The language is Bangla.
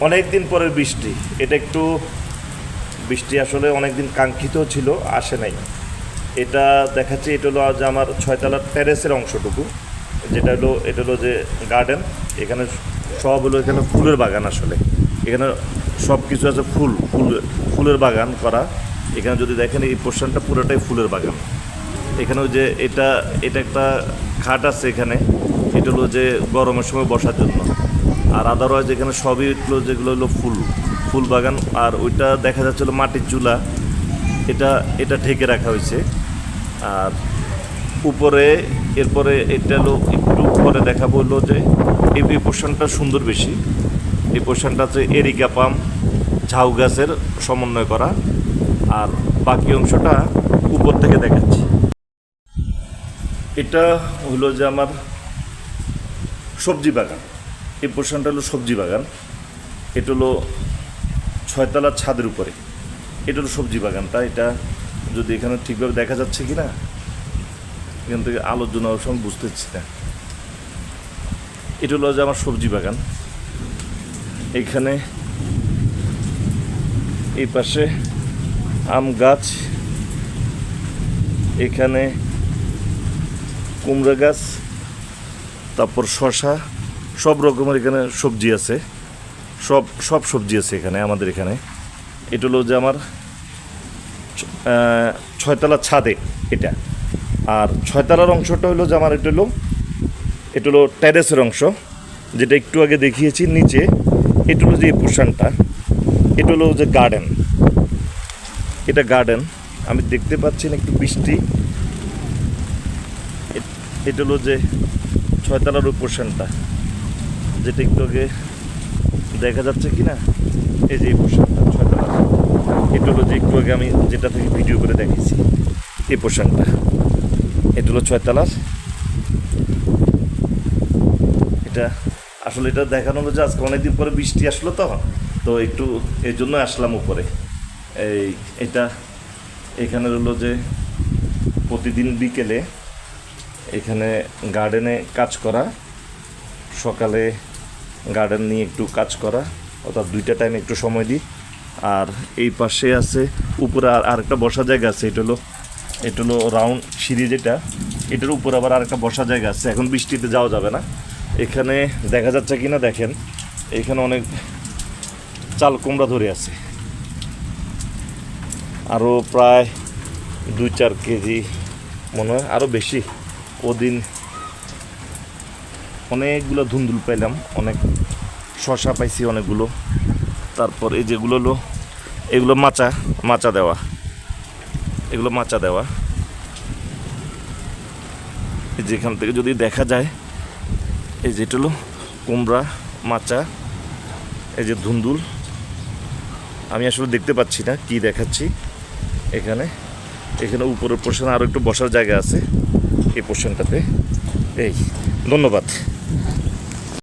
অনেক দিন পরের বৃষ্টি। এটা একটু বৃষ্টি আসলে অনেক দিন কাঙ্ক্ষিত ছিল, আসে নাই। এটা দেখাচ্ছে এটা হলো আজ আমার ছয়তলার টেরেসের অংশটুকু। যেটা হলো, এটা হলো যে গার্ডেন এখানে সব হলো এখানে ফুলের বাগান আসলে। এখানে সব কিছু আছে ফুল ফুল, ফুলের বাগান করা। এখানে যদি দেখেন এই পোর্শনটা পুরোটাই ফুলের বাগান। এখানে যে এটা এটা একটা খাট আছে এখানে। এটা হলো যে গরমের সময় বসার জন্য। আর আদারওয়াইজ এখানে সবই হলো যেগুলো হলো ফুল ফুল বাগান। আর ওইটা দেখা যাচ্ছিল মাটির চুলা। এটা এটা ঢেকে রাখা হয়েছে। আর উপরে, এরপরে এটা হলো একটু পরে দেখা বলল যে এই পোর্শনটা সুন্দর বেশি। এই পোর্শনটা হচ্ছে এরিকা পাম, ঝাউ গাছের সমন্বয় করা। আর বাকি অংশটা উপর থেকে দেখাচ্ছি। এটা হলো যে আমার সবজি বাগান। এই পোর্শনটা হলো সবজি বাগান। এটা হলো ছয়তলার ছাদের উপরে। এটা হলো সবজি বাগানটা এটা যদি এখানে ঠিকভাবে দেখা যাচ্ছে কি না, এখান থেকে অবশ্য আমি বুঝতে পারছি না। এটা হলো যে আমার সবজি বাগান। এখানে এই পাশে আম গাছ, এখানে কুমড়া গাছ, তারপর শশা সব রকমের এখানে সবজি আছে। সব সব সবজি আছে এখানে, আমাদের এখানে। এটা হলো যে আমার ছয়তলা ছাদে এটা। আর ছয়তলার অংশটা হলো যে আমার এটা হলো এটা হলো টেরেসের অংশ, যেটা একটু আগে দেখিয়েছি নিচে। এটা হলো যে পোর্শনটা, এটা হলো যে গার্ডেন এটা গার্ডেন আমি দেখতে পাচ্ছি না একটু বৃষ্টি। এটা হলো যে ছয়তলার ওই একটু আগে দেখা যাচ্ছে কি না এই যে পোর্শনটা ছয়তলার এটা হলো যে একটু আগে আমি যেটা থেকে ভিডিও করে দেখেছি এই পোশাকটা। এটা হলো ছয়তলার এটা আসলে এটা দেখানো হলো যে আজকে অনেকদিন পরে বৃষ্টি আসলো তো তো একটু এই জন্য আসলাম উপরে। এই, এটা এখানে হলো যে প্রতিদিন বিকেলে এখানে গার্ডেনে কাজ করা, সকালে গার্ডেন নিয়ে একটু কাজ করা, অর্থাৎ দুইটা টাইম একটু সময় দিই। আর এই পাশে আছে, উপরে আর আরেকটা বসার জায়গা আছে, এটা হলো এটা হলো রাউন্ড সিঁড়ি যেটা। এটার উপরে আবার আরেকটা বসার জায়গা আছে, এখন বৃষ্টিতে যাওয়া যাবে না। এখানে দেখা যাচ্ছে কি না দেখেন, এখানে অনেক চাল কুমড়া ধরে আছে। আরও প্রায় দুই চার কেজি, মনে হয় আরও বেশি। ওদিন অনেকগুলো ধুন্দুল পাইলাম, অনেক শশা পাইছি অনেকগুলো। তারপর এই যেগুলো হলো, এগুলো মাচা মাচা দেওয়া। এগুলো মাচা দেওয়া। এই যেখান থেকে যদি দেখা যায়, এই যেটা হলো কুমড়া, মাচা, এই যে ধুন্দুল। আমি আসলে দেখতে পাচ্ছি না কি দেখাচ্ছি এখানে। এখানে উপরের পোর্শনে আরও একটু বসার জায়গা আছে এই পোর্শনটাতে এই, ধন্যবাদ।